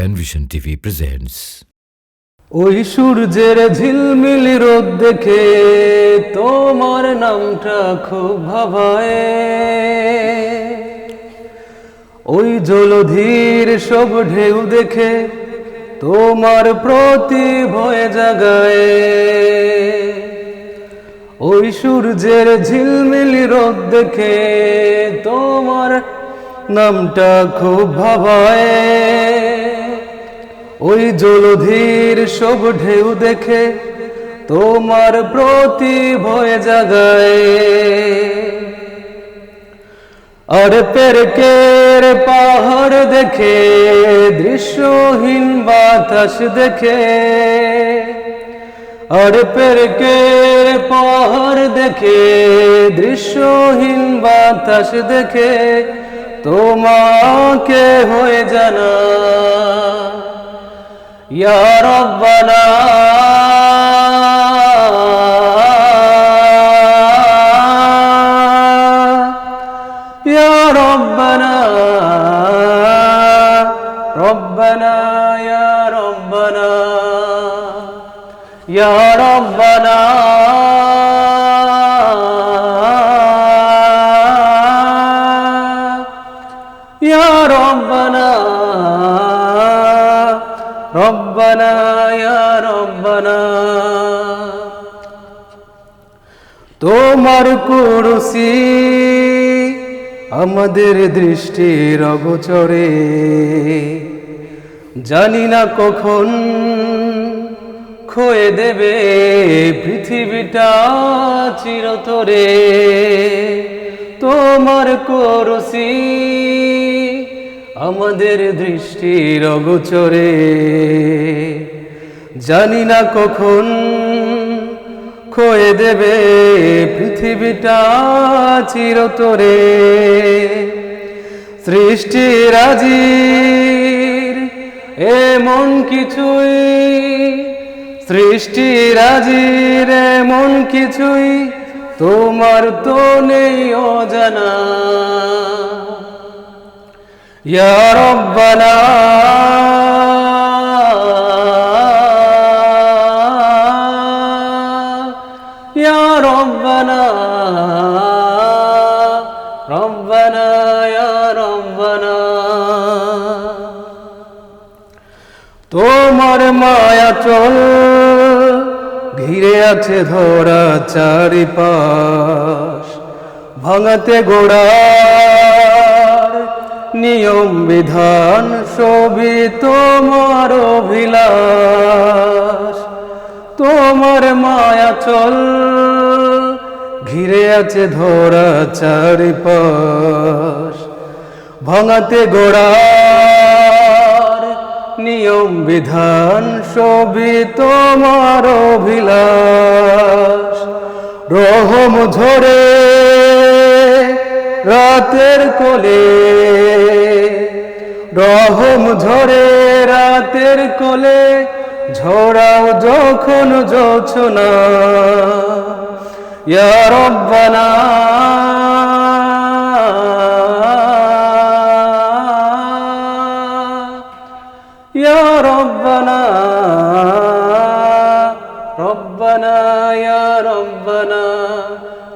Penvision TV presents ওই সূর্যের ঝিলমিল রোদ দেখে তোমার নামটা খুব ভাবায়। ওই জলধীর সব ঢেউ দেখে তোমার প্রতি ভয় জাগায়। ওই সূর্যের ঝিলমিল রোদ দেখে তোমার নামটা খুব ভাবায়। ওই জলধীর সব ঢেউ দেখে তোমার প্রতি ভয় জাগায়। আর পেরকের পাহাড় দেখে, দৃশ্যহীন বাতাস দেখে। আর পেরকের পাহাড় দেখে, দৃশ্যহীন বাতাস দেখে তোমাকে হয়ে জানা ইয়া রব্বানা ইয়া রব্বানা রব্বানা ইয়া রব্বানা ইয়া রব্বানা ইয়া রব্বানা তোমার কুরসি আমাদের দৃষ্টির অগোচরে। জানি না কখন খোয়ে দেবে পৃথিবীটা চিরতরে। তোমার করসি আমাদের দৃষ্টির অগোচরে। জানি না কখন খয়ে দেবে পৃথিবীটা চিরতরে। সৃষ্টি রাজির এমন কিছুই সৃষ্টি রাজির এমন কিছুই তোমার তো নেই অজানা। ইয়া রব্বানা ইয়া রব্বানা রব্বানা ইয়া রব্বানা তোমার মায়া চল, ঘিরে আছে ধরা চারিপাশ, ভাঙাতে গোড়ার নিয়ম বিধান সবই তোমার অভিলাষ। তোমার মায়া চল, ঘিরে আছে ধরা চারিপাশ ভাঙাতে গোড়ার নিয়ম বিধান সবই তোমার অভিলাষ। রহম ঝরে রাতের কোলে রহম ঝরে রাতের কোলে ঝরাও যখন যোছনা ইয়া রব্বানা রব্বানা ইয়া